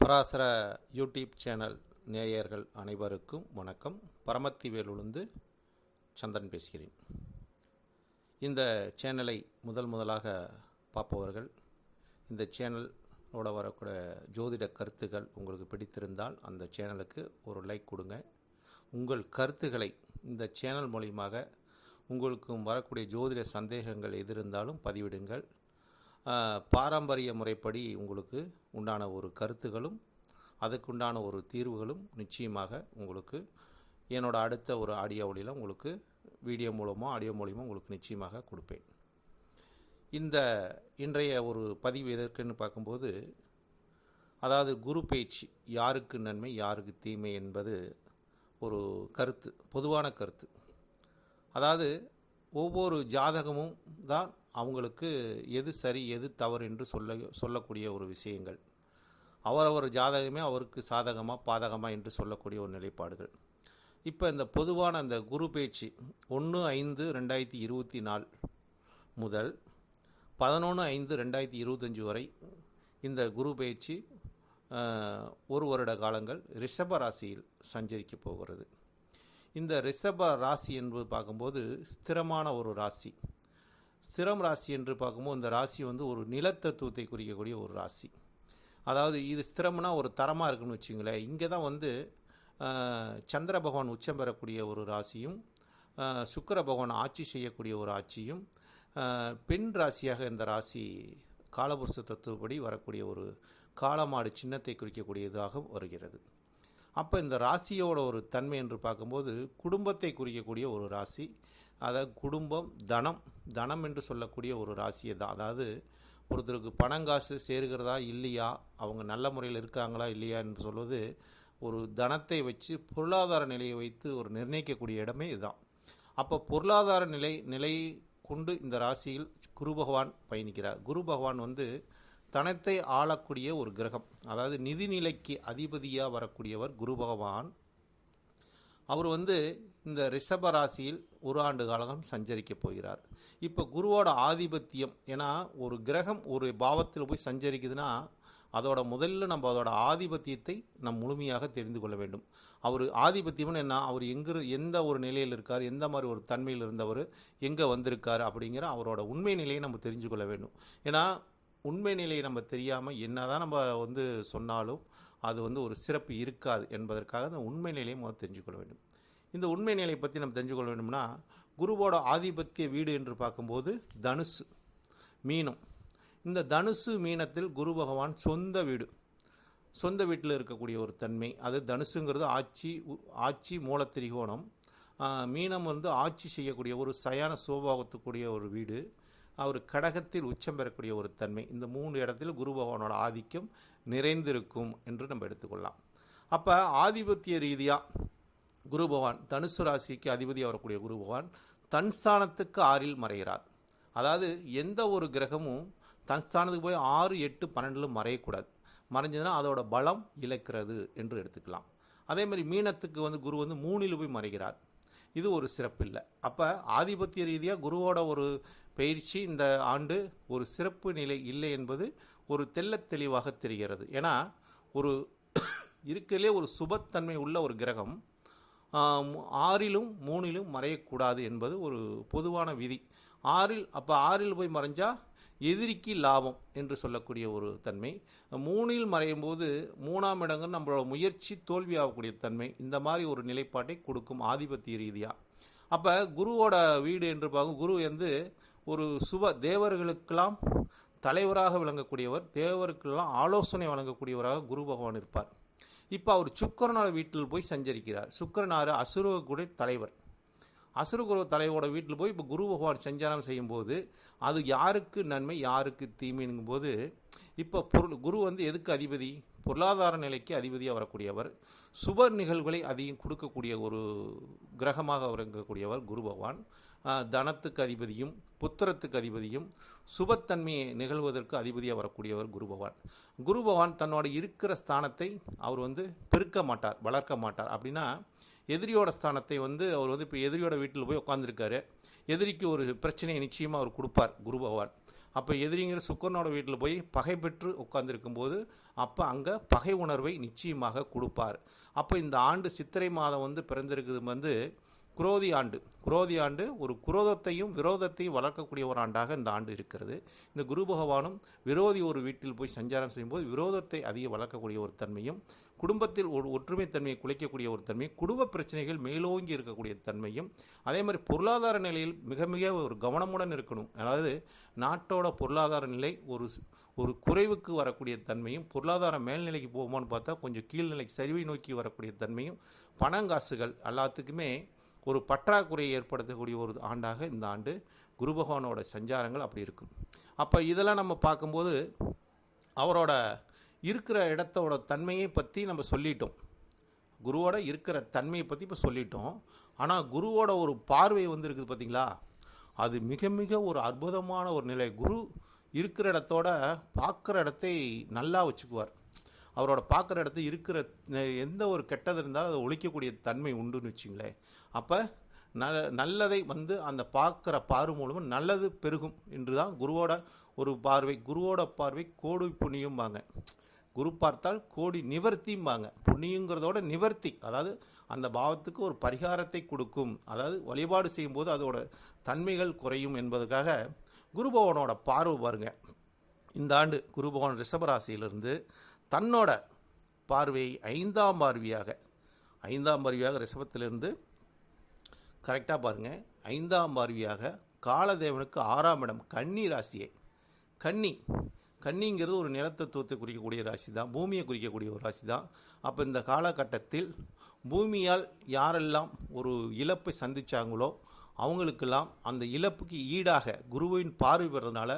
Parasara YouTube channel நேயர்கள் அனைவருக்கும் வணக்கம். பரமத்தி வேலுழுந்து சந்திரன் பேசுகிறேன். இந்த சேனலை முதல் முதலாக பார்ப்பவர்கள் இந்த சேனலோட வரக்கூடிய ஜோதிட கருத்துக்கள் உங்களுக்கு பிடித்திருந்தால் அந்த சேனலுக்கு ஒரு லைக் கொடுங்க. உங்கள் கருத்துக்களை இந்த சேனல் மூலியமாக உங்களுக்கும் வரக்கூடிய ஜோதிட சந்தேகங்கள் எது இருந்தாலும் பதிவிடுங்கள். பாரம்பரிய முறைப்படி உங்களுக்கு உண்டான ஒரு கருத்துகளும் அதுக்குண்டான ஒரு தீர்வுகளும் நிச்சயமாக உங்களுக்கு என்னோடய அடுத்த ஒரு ஆடியோவில உங்களுக்கு வீடியோ மூலமோ ஆடியோ மூலியமோ உங்களுக்கு நிச்சயமாக கொடுப்பேன். இந்த இன்றைய ஒரு பதிவு எதற்குன்னு பார்க்கும்போது அதாவது குரு பேச்சு யாருக்கு நன்மை யாருக்கு தீமை என்பது ஒரு கருத்து பொதுவான கருத்து. அதாவது ஒவ்வொரு ஜாதகமும் தான் அவங்களுக்கு எது சரி எது தவறு என்று சொல்ல சொல்லக்கூடிய ஒரு விஷயங்கள். அவரவர் ஜாதகமே அவருக்கு சாதகமாக பாதகமாக என்று சொல்லக்கூடிய ஒரு நிலைப்பாடுகள். இப்போ இந்த பொதுவான அந்த குரு பேச்சு ஒன்று ஐந்து ரெண்டாயிரத்தி இருபத்தி நாலு முதல் பதினொன்று ஐந்து ரெண்டாயிரத்தி இருபத்தஞ்சி வரை இந்த குரு பயிற்சி ஒரு வருட காலங்கள் ரிஷப ராசியில் சஞ்சரிக்க போகிறது. இந்த ரிஷப ராசி என்பது பார்க்கும்போது ஸ்திரமான ஒரு ராசி. ஸ்திரம் ராசி என்று பார்க்கும்போது இந்த ராசி வந்து ஒரு நிலத்தத்துவத்தை குறிக்கக்கூடிய ஒரு ராசி. அதாவது இது ஸ்திரம்னா ஒரு தரமாக இருக்குன்னு வச்சுங்களேன். இங்கே தான் வந்து சந்திர பகவான் உச்சம் பெறக்கூடிய ஒரு ராசியும் சுக்கர பகவான் ஆட்சி செய்யக்கூடிய ஒரு ஆட்சியும் பெண் ராசியாக இந்த ராசி காலபுருஷ தத்துவப்படி வரக்கூடிய ஒரு காளமாடு சின்னத்தை குறிக்கக்கூடியதாக வருகிறது. அப்போ இந்த ராசியோட ஒரு தன்மை என்று பார்க்கும்போது குடும்பத்தை குறிக்கக்கூடிய ஒரு ராசி அதாவது குடும்பம் தனம் தனம் என்று சொல்லக்கூடிய ஒரு ராசியை தான். அதாவது ஒருத்தருக்கு பணங்காசு சேருகிறதா இல்லையா? அவங்க நல்ல முறையில் இருக்காங்களா இல்லையா என்று சொல்வது ஒரு தனத்தை வச்சு பொருளாதார நிலையை வைத்து ஒரு நிர்ணயிக்கக்கூடிய இடமே இதுதான். அப்போ பொருளாதார நிலை நிலை கொண்டு இந்த ராசியில் குரு பகவான் பயணிக்கிறார். குரு பகவான் வந்து தனத்தை ஆளக்கூடிய ஒரு கிரகம். அதாவது நிதிநிலைக்கு அதிபதியாக வரக்கூடியவர் குரு பகவான். அவர் வந்து இந்த ரிஷப ராசியில் ஒரு ஆண்டு காலம் சஞ்சரிக்க போகிறார். இப்போ குருவோட ஆதிபத்தியம் ஏன்னா ஒரு கிரகம் ஒரு பாவத்தில் போய் சஞ்சரிக்குதுன்னா அதோட முதல்ல நம்ம அதோட ஆதிபத்தியத்தை நம் முழுமையாக தெரிந்து கொள்ள வேண்டும். அவர் ஆதிபத்தியம்னு என்ன? அவர் எங்கிரு எந்த ஒரு நிலையில் இருக்கார்? எந்த மாதிரி ஒரு தன்மையில் இருந்தவர்? எங்கே வந்திருக்கார்? அப்படிங்கிற அவரோட உண்மை நிலையை நம்ம தெரிஞ்சு கொள்ள வேண்டும். ஏன்னா உண்மை நிலையை நம்ம தெரியாமல் என்னதான் நம்ம வந்து சொன்னாலும் அது வந்து ஒரு சிறப்பு இருக்காது என்பதற்காக அந்த உண்மை நிலையை முதல் தெரிஞ்சுக்கொள்ள வேண்டும். இந்த உண்மை நிலையை பற்றி நம்ம தெரிஞ்சுக்கொள்ள வேண்டும்னா குருவோட ஆதிபத்திய வீடு என்று பார்க்கும்போது தனுசு மீனம். இந்த தனுசு மீனத்தில் குரு பகவான் சொந்த வீடு. சொந்த வீட்டில் இருக்கக்கூடிய ஒரு தன்மை. அது தனுசுங்கிறது ஆட்சி உ- ஆட்சி மூலத்திரிகோணம். மீனம் வந்து ஆட்சி செய்யக்கூடிய ஒரு சயான சோபாகத்துக்கூடிய ஒரு வீடு. அவர் கடகத்தில் உச்சம் பெறக்கூடிய ஒரு தன்மை. இந்த மூணு இடத்தில் குரு பகவானோட ஆதிக்கம் நிறைந்திருக்கும் என்று நம்ம எடுத்துக்கொள்ளலாம். அப்போ ஆதிபத்திய ரீதியாக குரு பகவான் தனுசு ராசிக்கு அதிபதியாக வரக்கூடிய குரு பகவான் தன் ஸ்தானத்துக்கு ஆறில் மறைகிறார். அதாவது எந்த ஒரு கிரகமும் தன் ஸ்தானத்துக்கு போய் ஆறு எட்டு பன்னெண்டிலும் மறையக்கூடாது. மறைஞ்சதுன்னா அதோட பலம் இழக்கிறது என்று எடுத்துக்கலாம். அதே மாதிரி மீனத்துக்கு வந்து குரு வந்து மூணில் போய் மறைகிறார். இது ஒரு சிறப்பு இல்லை. அப்போ ஆதிபத்திய ரீதியாக குருவோட ஒரு பயிற்சி இந்த ஆண்டு ஒரு சிறப்பு நிலை இல்லை என்பது ஒரு தெள்ளத் தெளிவாக தெரிகிறது. ஏன்னா ஒரு இருக்கிறதுலே ஒரு சுபத்தன்மை உள்ள ஒரு கிரகம் ஆறிலும் மூணிலும் மறையக்கூடாது என்பது ஒரு பொதுவான விதி. ஆறில் அப்போ ஆறில் போய் மறைஞ்சால் எதிரிக்கு லாபம் என்று சொல்லக்கூடிய ஒரு தன்மை. மூணில் மறையும் போது மூணாம் இடங்கள் நம்மளோட முயற்சி தோல்வியாகக்கூடிய தன்மை. இந்த மாதிரி ஒரு நிலைப்பாட்டை கொடுக்கும் ஆதிபத்திய ரீதியாக அப்போ குருவோட வீடு என்று பார்க்கும் குரு வந்து ஒரு சுப தேவர்களுக்கெல்லாம் தலைவராக விளங்கக்கூடியவர் தேவருக்கெல்லாம் ஆலோசனை வழங்கக்கூடியவராக குரு பகவான் இருப்பார். இப்போ அவர் சுக்கரனோட வீட்டில் போய் சஞ்சரிக்கிறார். சுக்கரனார் அசுரகுட தலைவர். அசுரகுரு தலைவோட வீட்டில் போய் இப்போ குரு பகவான் சஞ்சாரம் செய்யும்போது அது யாருக்கு நன்மை யாருக்கு தீமைங்கும்போது இப்போ பொருள் குரு வந்து எதுக்கு அதிபதி? பொருளாதார நிலைக்கு அதிபதியாக வரக்கூடியவர் சுப நிகழ்வுகளை அதிகம் கொடுக்கக்கூடிய ஒரு கிரகமாக விளங்கக்கூடியவர் குரு பகவான். தனத்துக்கு அதிபதியும் புத்திரத்துக்கு அதிபதியும் சுபத்தன்மையை நிகழ்வதற்கு அதிபதியாக வரக்கூடியவர் குரு பகவான். குரு பகவான் தன்னோட இருக்கிற ஸ்தானத்தை அவர் வந்து பெருக்க மாட்டார் வளர்க்க மாட்டார். அப்படின்னா எதிரியோட ஸ்தானத்தை வந்து அவர் வந்து இப்போ எதிரியோட வீட்டில் போய் உட்காந்துருக்காரு எதிரிக்கு ஒரு பிரச்சனையை நிச்சயமாக அவர் கொடுப்பார் குரு பகவான். அப்போ எதிரிங்கிற சுக்கரனோட வீட்டில் போய் பகை பெற்று உட்கார்ந்திருக்கும்போது அப்போ அங்கே பகை உணர்வை நிச்சயமாக கொடுப்பார். அப்போ இந்த ஆண்டு சித்திரை மாதம் வந்து பிறந்திருக்குது வந்து குரோதி ஆண்டு. குரோதி ஆண்டு ஒரு குரோதத்தையும் விரோதத்தையும் வளர்க்கக்கூடிய ஒரு ஆண்டாக இந்த ஆண்டு இருக்கிறது. இந்த குரு பகவானும் விரோதி ஒரு வீட்டில் போய் சஞ்சாரம் செய்யும்போது விரோதத்தை அதிக வளர்க்கக்கூடிய ஒரு தன்மையும் குடும்பத்தில் ஒரு ஒற்றுமைத்தன்மையை குலைக்கக்கூடிய ஒரு தன்மையும் குடும்ப பிரச்சனைகள் மேலோங்கி இருக்கக்கூடிய தன்மையும் அதே மாதிரி பொருளாதார நிலையில் மிக மிக ஒரு கவனமுடன் இருக்கணும். அதாவது நாட்டோட பொருளாதார நிலை ஒரு ஒரு குறைவுக்கு வரக்கூடிய தன்மையும் பொருளாதார மேல்நிலைக்கு போகுமான்னு பார்த்தா கொஞ்சம் கீழ்நிலைக்கு சரிவை நோக்கி வரக்கூடிய தன்மையும் பணங்காசுகள் எல்லாத்துக்குமே ஒரு பற்றாக்குறையை ஏற்படுத்தக்கூடிய ஒரு ஆண்டாக இந்த ஆண்டு குரு பகவானோட சஞ்சாரங்கள் அப்படி இருக்கும். அப்போ இதெல்லாம் நம்ம பார்க்கும்போது அவரோட இருக்கிற இடத்தோட தன்மையை பற்றி நம்ம சொல்லிட்டோம். குருவோட இருக்கிற தன்மையை பற்றி இப்போ சொல்லிட்டோம். ஆனால் குருவோட ஒரு பார்வை வந்து இருக்குது அது மிக மிக ஒரு அற்புதமான ஒரு நிலை. குரு இருக்கிற இடத்தோட பார்க்குற இடத்தை நல்லா வச்சுக்குவார். அவரோட பார்க்குற இடத்து இருக்கிற எந்த ஒரு கெட்டது இருந்தாலும் அதை ஒழிக்கக்கூடிய தன்மை உண்டுன்னு வச்சுங்களேன். அப்போ ந நல்லதை வந்து அந்த பார்க்குற பார்வை மூலமாக நல்லது பெருகும் என்று தான் குருவோட ஒரு பார்வை. குருவோட பார்வை கோடு புண்ணியம்பாங்க. குரு பார்த்தால் கோடி நிவர்த்திம்பாங்க. புண்ணியங்கிறதோட நிவர்த்தி அதாவது அந்த பாவத்துக்கு ஒரு பரிகாரத்தை கொடுக்கும். அதாவது வழிபாடு செய்யும்போது அதோட தன்மைகள் குறையும் என்பதுக்காக குருபவனோட பார்வை பாருங்க. இந்த ஆண்டு குருபவன் ரிஷபராசியிலிருந்து தன்னோட பார்வையை ஐந்தாம் பார்வையாக ஐந்தாம் பார்வையாக ரிஷபத்திலிருந்து கரெக்டாக பாருங்கள் ஐந்தாம் பார்வையாக காலதேவனுக்கு ஆறாம் இடம் கன்னி ராசியை. கன்னி கன்னிங்கிறது ஒரு நிலத்தத்துவத்தை குறிக்கக்கூடிய ராசி தான் பூமியை குறிக்கக்கூடிய ஒரு ராசி தான். அப்போ இந்த காலகட்டத்தில் பூமியால் யாரெல்லாம் ஒரு இழப்பை சந்தித்தாங்களோ அவங்களுக்கெல்லாம் அந்த இழப்புக்கு ஈடாக குருவின் பார்வை பெறதுனால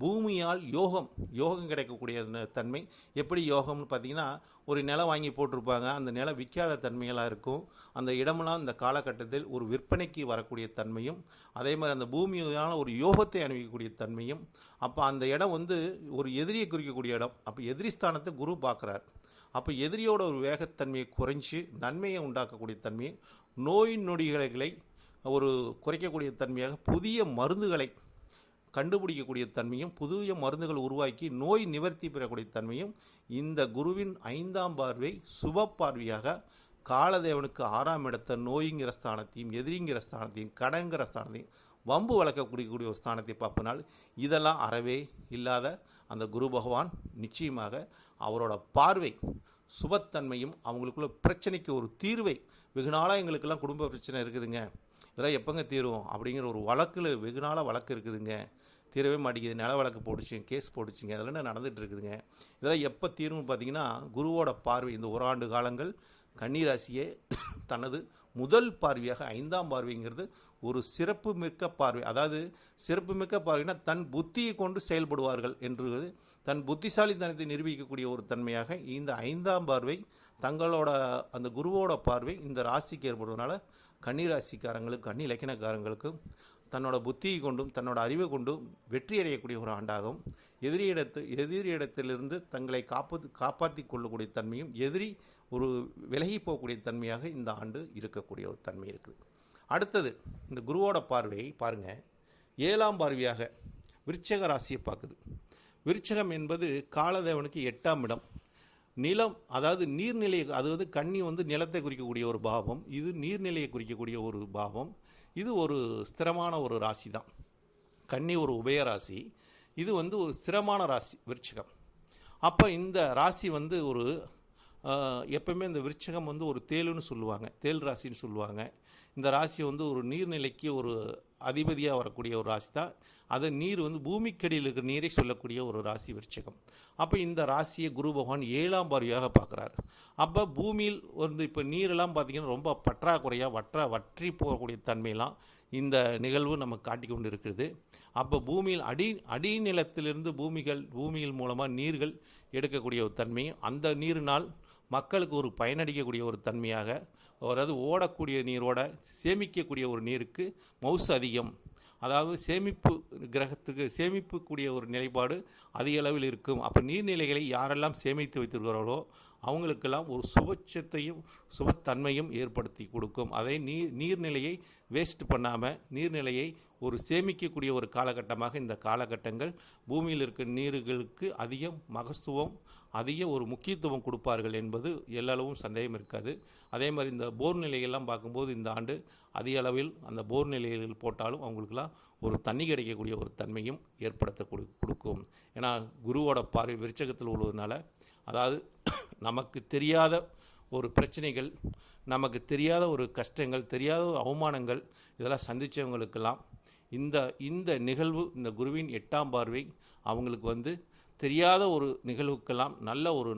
பூமியால் யோகம் யோகம் கிடைக்கக்கூடிய ந- தன்மை. எப்படி யோகம்னு பார்த்தீங்கன்னா ஒரு நிலம் வாங்கி போட்டிருப்பாங்க. அந்த நிலம் விற்காத தன்மைகளாக இருக்கும். அந்த இடமெல்லாம் இந்த காலகட்டத்தில் ஒரு விற்பனைக்கு வரக்கூடிய தன்மையும் அதே மாதிரி அந்த பூமியால் ஒரு யோகத்தை அணிவிக்கக்கூடிய தன்மையும் அப்போ அந்த இடம் வந்து ஒரு எதிரியை குறிக்கக்கூடிய இடம். அப்போ எதிரி ஸ்தானத்தை குரு பார்க்குறார். அப்போ எதிரியோட ஒரு வேகத்தன்மையை குறைஞ்சி நன்மையை உண்டாக்கக்கூடிய தன்மையை நோய் நொடிகளை ஒரு குறைக்கக்கூடிய தன்மையாக புதிய மருந்துகளை கண்டுபிடிக்கக்கூடிய தன்மையும் புதிய மருந்துகள் உருவாக்கி நோய் நிவர்த்தி பெறக்கூடிய தன்மையும் இந்த குருவின் ஐந்தாம் பார்வை சுப பார்வையாக காலதேவனுக்கு ஆறாம் இடத்த நோய்ங்கிற ஸ்தானத்தையும் எதிரிங்கிற ஸ்தானத்தையும் கடங்கிற ஸ்தானத்தையும் வம்பு வளர்க்கக்கூடிய ஒரு ஸ்தானத்தை பார்ப்பனால் இதெல்லாம் அறவே இல்லாத அந்த குரு பகவான் நிச்சயமாக அவரோட பார்வை சுபத்தன்மையும் அவங்களுக்குள்ள பிரச்சனைக்கு ஒரு தீர்வை வெகு நாளாக எங்களுக்கெல்லாம் குடும்ப பிரச்சனை இருக்குதுங்க. இதெல்லாம் எப்போங்க தீரும்? அப்படிங்கிற ஒரு வழக்கில் வெகு நாளாக வழக்கு இருக்குதுங்க. தீரவே மாட்டேங்குது. நில வழக்கு போட்டுச்சுங்க கேஸ் போட்டுச்சுங்க. அதெல்லாம் என்ன இருக்குதுங்க. இதெல்லாம் எப்போ தீரும்னு பார்த்தீங்கன்னா குருவோட பார்வை இந்த ஒரு ஆண்டு காலங்கள் கன்னிராசியே தனது முதல் பார்வையாக ஐந்தாம் பார்வைங்கிறது ஒரு சிறப்பு மிக்க பார்வை. அதாவது சிறப்பு மிக்க பார்வைனா தன் புத்தியை கொண்டு செயல்படுவார்கள் என்று தன் புத்திசாலித்தனத்தை நிரூபிக்கக்கூடிய ஒரு தன்மையாக இந்த ஐந்தாம் பார்வை தங்களோட அந்த குருவோட பார்வை இந்த ராசிக்கு ஏற்படுவதனால கன்னிராசிக்காரங்களுக்கு கன்னி இலக்கினக்காரங்களுக்கு தன்னோட புத்தியை கொண்டும் தன்னோட அறிவை கொண்டும் வெற்றி அடையக்கூடிய ஒரு ஆண்டாகும். எதிரியிடத்து எதிரியிடத்திலிருந்து தங்களை காப்பது காப்பாற்றி கொள்ளக்கூடிய தன்மையும் எதிரி ஒரு விலகி போகக்கூடிய தன்மையாக இந்த ஆண்டு இருக்கக்கூடிய ஒரு தன்மை இருக்குது. அடுத்தது இந்த குருவோட பார்வையை பாருங்கள் ஏழாம் பார்வையாக விருச்சக ராசியை பார்க்குது. விருச்சகம் என்பது காலதேவனுக்கு எட்டாம் இடம். நிலம் அதாவது நீர்நிலை அது வந்து கன்னி வந்து நிலத்தை குறிக்கக்கூடிய ஒரு பாவம் இது நீர்நிலையை குறிக்கக்கூடிய ஒரு பாவம் இது ஒரு ஸ்திரமான ஒரு ராசி தான். கன்னி ஒரு உபய ராசி இது வந்து ஒரு ஸ்திரமான ராசி விருச்சிகம். அப்போ இந்த ராசி வந்து ஒரு ஆஹ், எப்பவுமே இந்த விருச்சகம் வந்து ஒரு தேளுன்னு சொல்லுவாங்க தேல் ராசின்னு சொல்லுவாங்க. இந்த ராசி வந்து ஒரு நீர்நிலைக்கு ஒரு அதிபதியாக வரக்கூடிய ஒரு ராசி தான். அது நீர் வந்து பூமிக்கடியில் இருக்கிற நீரை சொல்லக்கூடிய ஒரு ராசி விருச்சகம். அப்போ இந்த ராசியை குரு பகவான் ஏழாம் பார்வையாக பார்க்குறாரு. அப்போ பூமியில் வந்து இப்போ நீரெல்லாம் பார்த்திங்கன்னா ரொம்ப பற்றாக்குறையாக வற்ற வற்றி போகக்கூடிய தன்மையெல்லாம் இந்த நிகழ்வு நமக்கு காட்டி கொண்டு இருக்கிறது அப்போ பூமியில் அடி அடிநிலத்திலிருந்து பூமிகள் பூமியில் மூலமாக நீர்கள் எடுக்கக்கூடிய ஒரு தன்மை அந்த நீரினால் மக்களுக்கு ஒரு பயனடிக்கக்கூடிய ஒரு தன்மையாக அதாவது ஓடக்கூடிய நீரோட சேமிக்கக்கூடிய ஒரு நீருக்கு மவுசு அதிகம். அதாவது சேமிப்பு கிரகத்துக்கு சேமிப்புக்கூடிய ஒரு நிலைப்பாடு அதிக அளவில் இருக்கும். அப்போ நீர்நிலைகளை யாரெல்லாம் சேமித்து வைத்திருக்கிறார்களோ அவங்களுக்கெல்லாம் ஒரு சுபச்சத்தையும் சுபத்தன்மையும் ஏற்படுத்தி கொடுக்கும். அதே நீர் நீர்நிலையை வேஸ்ட் பண்ணாமல் நீர்நிலையை ஒரு சேமிக்கக்கூடிய ஒரு காலகட்டமாக இந்த காலகட்டங்கள் பூமியில் இருக்க நீர்களுக்கு அதிக மகத்துவம் அதிக ஒரு முக்கியத்துவம் கொடுப்பார்கள் என்பது எல்லளவும் சந்தேகம் இருக்காது. அதே மாதிரி இந்த போர் நிலையெல்லாம் பார்க்கும்போது இந்த ஆண்டு அதிக அளவில் அந்த போர் நிலைகள் போட்டாலும் அவங்களுக்கெல்லாம் ஒரு தண்ணி கிடைக்கக்கூடிய ஒரு தன்மையும் ஏற்படுத்த கொடு கொடுக்கும். ஏன்னா குருவோட பார்வை விருச்சகத்தில் உள்ளதுனால அதாவது நமக்கு தெரியாத ஒரு பிரச்சனைகள் நமக்கு தெரியாத ஒரு கஷ்டங்கள் தெரியாத ஒரு அவமானங்கள் இதெல்லாம் சந்தித்தவங்களுக்கெல்லாம் இந்த இந்த நிகழ்வு இந்த குருவின் எட்டாம் பார்வை அவங்களுக்கு வந்து தெரியாத ஒரு நிகழ்வுக்கெல்லாம் நல்ல ஒரு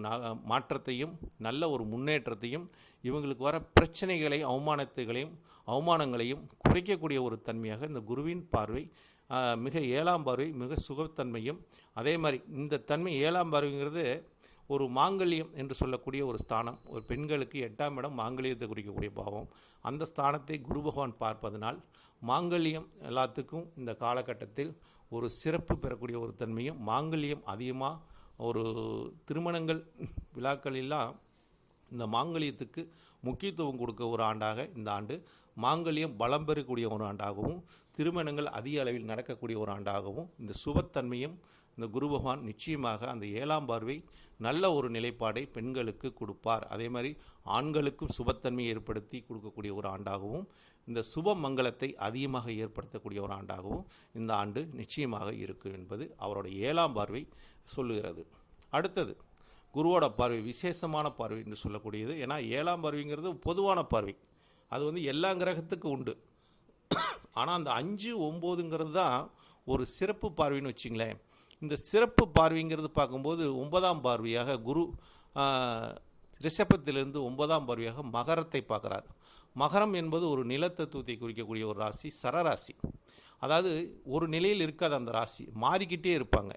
மாற்றத்தையும் நல்ல ஒரு முன்னேற்றத்தையும் இவங்களுக்கு வர பிரச்சனைகளை அவமானத்துகளையும் அவமானங்களையும் குறைக்கக்கூடிய ஒரு தன்மையாக இந்த குருவின் பார்வை மிக ஏழாம் பார்வை மிக சுகத்தன்மையும் அதே மாதிரி இந்த தன்மை ஏழாம் பார்வைங்கிறது ஒரு மாங்கல்யம் என்று சொல்லக்கூடிய ஒரு ஸ்தானம். ஒரு பெண்களுக்கு எட்டாம் இடம் மாங்கல்யத்தை குறிக்கக்கூடிய பாவம். அந்த ஸ்தானத்தை குரு பகவான் பார்ப்பதனால் மாங்கல்யம் எல்லாத்துக்கும் இந்த காலகட்டத்தில் ஒரு சிறப்பு பெறக்கூடிய ஒரு தன்மையும் மாங்கல்யம் அதிகமாக ஒரு திருமணங்கள் விழாக்களெல்லாம் இந்த மாங்கல்யத்துக்கு முக்கியத்துவம் கொடுக்க ஒரு ஆண்டாக இந்த ஆண்டு மாங்கல்யம் பலம் பெறக்கூடிய ஒரு ஆண்டாகவும் திருமணங்கள் அதிக அளவில் நடக்கக்கூடிய ஒரு ஆண்டாகவும் இந்த சுபத்தன்மையும் இந்த குரு பகவான் நிச்சயமாக அந்த ஏழாம் பார்வை நல்ல ஒரு நிலைப்பாடை பெண்களுக்கு கொடுப்பார். அதே மாதிரி ஆண்களுக்கும் சுபத்தன்மையை ஏற்படுத்தி கொடுக்கக்கூடிய ஒரு ஆண்டாகவும் இந்த சுப மங்களத்தை அதிகமாக ஏற்படுத்தக்கூடிய ஒரு ஆண்டாகவும் இந்த ஆண்டு நிச்சயமாக இருக்கும் என்பது அவருடைய ஏழாம் பார்வை சொல்லுகிறது. அடுத்தது குருவோட பார்வை விசேஷமான பார்வை என்று சொல்லக்கூடியது. ஏன்னா ஏழாம் பார்வைங்கிறது பொதுவான பார்வை. அது வந்து எல்லா கிரகத்துக்கும் உண்டு. ஆனால் அந்த அஞ்சு ஒம்போதுங்கிறது தான் ஒரு சிறப்பு பார்வைன்னு வச்சிங்களேன். இந்த சிறப்பு பார்வைங்கிறது பார்க்கும்போது ஒன்பதாம் பார்வையாக குரு ரிஷபத்திலிருந்து ஒன்பதாம் பார்வையாக மகரத்தை பார்க்குறார். மகரம் என்பது ஒரு நிலத்தத்துவத்தை குறிக்கக்கூடிய ஒரு ராசி சரராசி. அதாவது ஒரு நிலையில் இருக்காது அந்த ராசி மாறிக்கிட்டே இருப்பாங்க.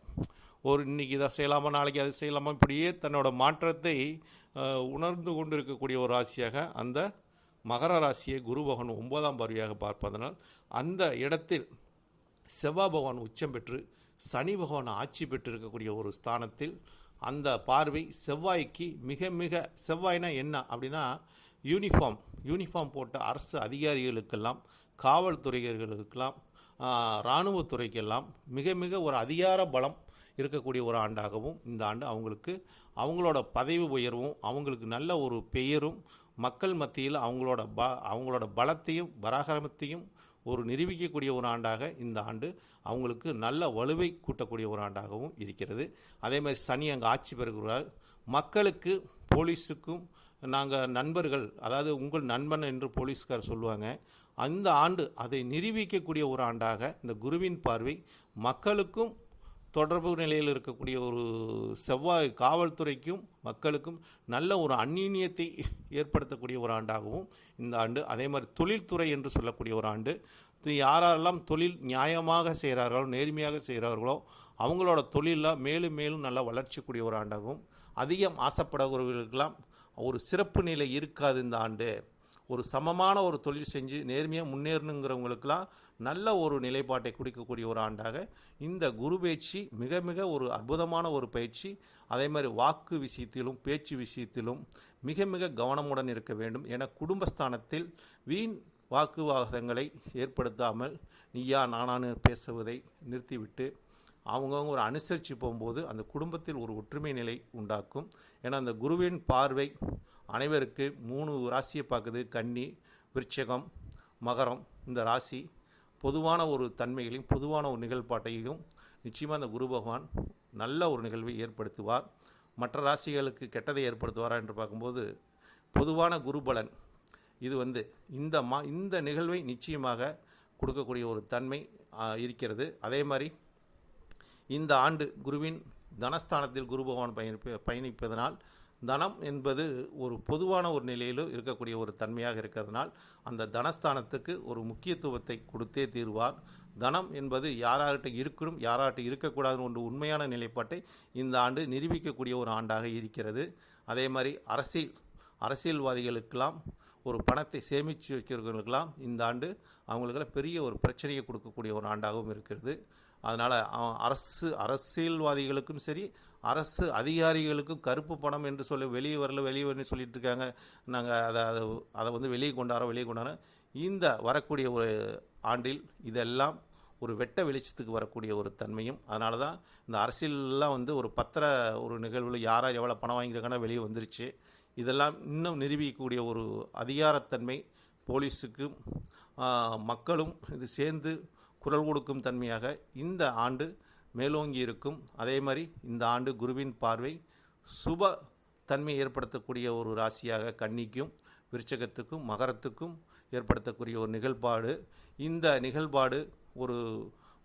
ஒரு இன்னைக்கு இதை செய்யலாமா நாளைக்கு அதை செய்யலாமா இப்படியே தன்னோட மாற்றத்தை உணர்ந்து கொண்டு இருக்கக்கூடிய ஒரு ராசியாக அந்த மகர ராசியை குரு பகவான் ஒன்பதாம் பார்வையாக பார்ப்பதனால் அந்த இடத்தில் செவ்வாய் பகவான் உச்சம் பெற்று சனி பகவான் ஆட்சி பெற்று இருக்கக்கூடிய ஒரு ஸ்தானத்தில் அந்த பார்வை செவ்வாய்க்கு மிக மிக செவ்வாய்னா என்ன அப்படின்னா யூனிஃபார்ம் யூனிஃபார்ம் போட்ட அரசு அதிகாரிகளுக்கெல்லாம் காவல்துறைகளுக்கெல்லாம் இராணுவத்துறைக்கெல்லாம் மிக மிக ஒரு அதிகார பலம் இருக்கக்கூடிய ஒரு ஆண்டாகவும் இந்த ஆண்டு அவங்களுக்கு அவங்களோட பதவி உயர்வும் அவங்களுக்கு நல்ல ஒரு பெயரும் மக்கள் மத்தியில் அவங்களோட ப அவங்களோட பலத்தையும் பராகரமத்தையும் ஒரு நிரூபிக்கக்கூடிய ஒரு ஆண்டாக இந்த ஆண்டு அவங்களுக்கு நல்ல வலுவை கூட்டக்கூடிய ஒரு ஆண்டாகவும் இருக்கிறது. அதே மாதிரி சனி அங்கே ஆட்சி பெறுகிறார். மக்களுக்கு போலீஸுக்கும் நாங்கள் நண்பர்கள் அதாவது உங்கள் நண்பன் என்று போலீஸ்கார் சொல்லுவாங்க அந்த ஆண்டு அதை நிரூபிக்கக்கூடிய ஒரு ஆண்டாக இந்த குருவின் பார்வை மக்களுக்கும் தொடர்பு நிலையில் இருக்கக்கூடிய ஒரு செவ்வாய் காவல்துறைக்கும் மக்களுக்கும் நல்ல ஒரு அந்நியத்தை ஏற்படுத்தக்கூடிய ஒரு ஆண்டாகவும் இந்த ஆண்டு அதே மாதிரி தொழில்துறை என்று சொல்லக்கூடிய ஒரு ஆண்டு யாரெல்லாம் தொழில் நியாயமாக செய்கிறார்களோ நேர்மையாக செய்கிறார்களோ அவங்களோட தொழிலில் மேலும் மேலும் நல்லா வளர்ச்சிக்கூடிய ஒரு ஆண்டாகவும் அதிகம் ஆசைப்படுகிறவர்களுக்கெல்லாம் ஒரு சிறப்பு நிலை இருக்காது இந்த ஆண்டு. ஒரு சமமான ஒரு தொழில் செஞ்சு நேர்மையாக முன்னேறணுங்கிறவங்களுக்கெல்லாம் நல்ல ஒரு நிலைப்பாட்டை குடிக்கக்கூடிய ஒரு ஆண்டாக இந்த குரு பயிற்சி மிக மிக ஒரு அற்புதமான ஒரு பயிற்சி அதே மாதிரி வாக்கு விஷயத்திலும் பேச்சு விஷயத்திலும் மிக மிக கவனமுடன் இருக்க வேண்டும். என குடும்பஸ்தானத்தில் வீண் வாக்குவாதங்களை ஏற்படுத்தாமல் நீயா நானானு பேசுவதை நிறுத்திவிட்டு அவங்கவுங்க ஒரு அனுசரித்து போகும்போது அந்த குடும்பத்தில் ஒரு ஒற்றுமை நிலை உண்டாக்கும். ஏன்னா அந்த குருவின் பார்வை அனைவருக்கு மூணு ராசியை பார்க்குது. கன்னி விருச்சகம் மகரம். இந்த ராசி பொதுவான ஒரு தன்மைகளையும் பொதுவான ஒரு நிகழ்பாட்டையும் நிச்சயமாக அந்த குரு பகவான் நல்ல ஒரு நிகழ்வை ஏற்படுத்துவார். மற்ற ராசிகளுக்கு கெட்டதை ஏற்படுத்துவாரா என்று பார்க்கும்போது பொதுவான குருபலன் இது வந்து இந்த மா இந்த நிகழ்வை நிச்சயமாக கொடுக்கக்கூடிய ஒரு தன்மை இருக்கிறது. அதே மாதிரி இந்த ஆண்டு குருவின் தனஸ்தானத்தில் குரு பகவான் பயணிப்ப பயணிப்பதனால் தனம் என்பது ஒரு பொதுவான ஒரு நிலையிலும் இருக்கக்கூடிய ஒரு தன்மையாக இருக்கிறதுனால் அந்த தனஸ்தானத்துக்கு ஒரு முக்கியத்துவத்தை கொடுத்தே தீர்வார். தனம் என்பது யாராகிட்ட இருக்கணும் யாராகிட்ட இருக்கக்கூடாதுன்னு ஒன்று உண்மையான நிலைப்பாட்டை இந்த ஆண்டு நிரூபிக்கக்கூடிய ஒரு ஆண்டாக இருக்கிறது. அதே மாதிரி அரசியல் அரசியல்வாதிகளுக்கெல்லாம் ஒரு பணத்தை சேமித்து வைக்கிறவர்களுக்கெல்லாம் இந்த ஆண்டு அவங்களுக்கெல்லாம் பெரிய ஒரு பிரச்சனையை கொடுக்கக்கூடிய ஒரு ஆண்டாகவும் இருக்கிறது. அதனால் அரசு அரசியல்வாதிகளுக்கும் சரி அரசு அதிகாரிகளுக்கும் கருப்பு பணம் என்று சொல்லி வெளியே வரல வெளியே வரணும்னு சொல்லிட்டு இருக்காங்க. நாங்கள் அதை அதை அதை வந்து வெளியே கொண்டாரோம் வெளியே கொண்டாரோம் இந்த வரக்கூடிய ஒரு ஆண்டில் இதெல்லாம் ஒரு வெட்ட வெளிச்சத்துக்கு வரக்கூடிய ஒரு தன்மையும் அதனால தான் இந்த அரசியல்லாம் வந்து ஒரு பத்திர ஒரு நிகழ்வில் யாராக எவ்வளோ பணம் வாங்கியிருக்காங்கன்னா வெளியே வந்துருச்சு. இதெல்லாம் இன்னும் நிரூபிக்கக்கூடிய ஒரு அதிகாரத்தன்மை போலீஸுக்கும் மக்களும் இது சேர்ந்து குரல் கொடுக்கும் தன்மையாக இந்த ஆண்டு மேலோங்கி இருக்கும் அதே மாதிரி இந்த ஆண்டு குருவின் பார்வை சுப தன்மை ஏற்படுத்தக்கூடிய ஒரு ராசியாக கன்னிக்கும் விருச்சகத்துக்கும் மகரத்துக்கும் ஏற்படுத்தக்கூடிய ஒரு நிகழ்பாடு. இந்த நிகழ்பாடு ஒரு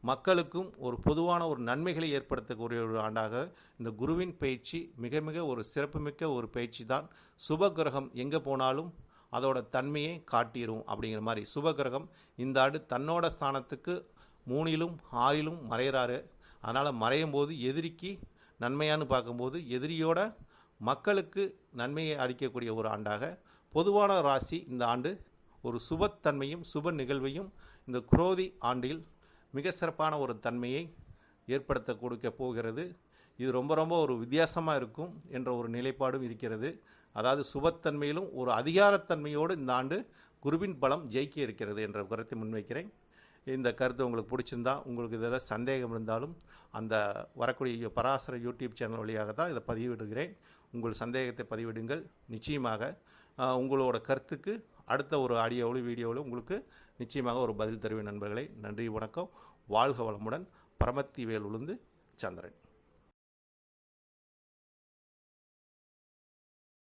மக்களுக்கும் ஒரு பொதுவான ஒரு நன்மைகளை ஏற்படுத்தக்கூடிய ஒரு ஆண்டாக இந்த குருவின் பயிற்சி மிக மிக ஒரு சிறப்புமிக்க ஒரு பயிற்சி தான். சுப கிரகம் எங்கே போனாலும் அதோட தன்மையை காட்டிரும் அப்படிங்கிற மாதிரி சுப கிரகம் இந்த ஆண்டு தன்னோட ஸ்தானத்துக்கு மூணிலும் ஆறிலும் மறைகிறாரு அதனால் மறையும் போது எதிரிக்கு நன்மையான்னு பார்க்கும்போது எதிரியோட மக்களுக்கு நன்மையை அளிக்கக்கூடிய ஒரு ஆண்டாக பொதுவான ராசி இந்த ஆண்டு ஒரு சுபத்தன்மையும் சுப நிகழ்வையும் இந்த குரோதி ஆண்டில் மிக சிறப்பான ஒரு தன்மையை ஏற்படுத்த கொடுக்க போகிறது. இது ரொம்ப ரொம்ப ஒரு வித்தியாசமாக இருக்கும் என்ற ஒரு நிலைப்பாடும் இருக்கிறது. அதாவது சுபத்தன்மையிலும் ஒரு அதிகாரத்தன்மையோடு இந்த ஆண்டு குருவின் பலம் ஜெயிக்க இருக்கிறது என்ற கருத்தை முன்வைக்கிறேன். இந்த கருத்து உங்களுக்கு பிடிச்சிருந்தா உங்களுக்கு இதில் சந்தேகம் இருந்தாலும் அந்த வரக்கூடிய பராசர யூடியூப் சேனல் வழியாக தான் இதை பதிவிடுகிறேன். உங்கள் சந்தேகத்தை பதிவிடுங்கள். நிச்சயமாக உங்களோட கருத்துக்கு அடுத்த ஒரு ஆடியோவிலும் வீடியோவிலும் உங்களுக்கு நிச்சயமாக ஒரு பதில் தருவேன் நண்பர்களே. நன்றி வணக்கம். வாழ்க வளமுடன். பரமத்தி வேல் உளுந்து சந்திரன்.